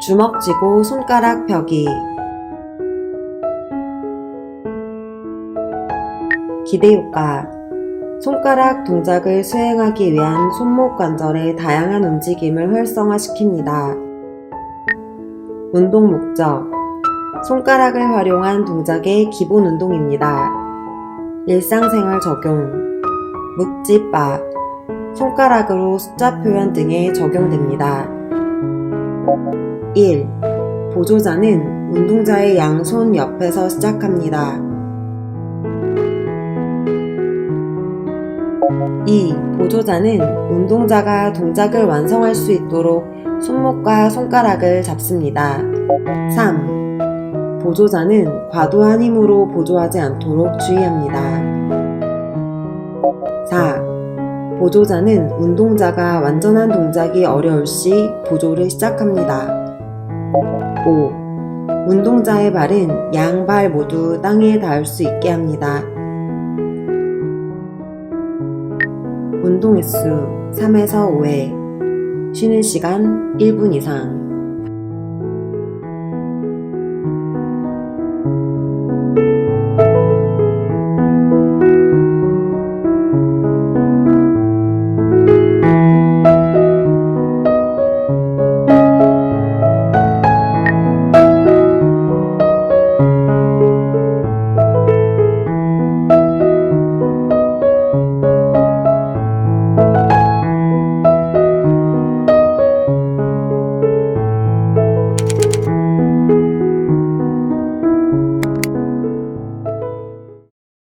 주먹 쥐고 손가락 펴기. 기대 효과. 손가락 동작을 수행하기 위한 손목 관절의 다양한 움직임을 활성화시킵니다. 운동 목적. 손가락을 활용한 동작의 기본 운동입니다. 일상생활 적용. 묵지바 손가락으로 숫자 표현 등에 적용됩니다. 1. 보조자는 운동자의 양손 옆에서 시작합니다. 2. 보조자는 운동자가 동작을 완성할 수 있도록 손목과 손가락을 잡습니다. 3. 보조자는 과도한 힘으로 보조하지 않도록 주의합니다. 4. 보조자는 운동자가 완전한 동작이 어려울 시 보조를 시작합니다. 5. 운동자의 발은 양발 모두 땅에 닿을 수 있게 합니다. 운동 횟수 3에서 5회, 쉬는 시간 1분 이상.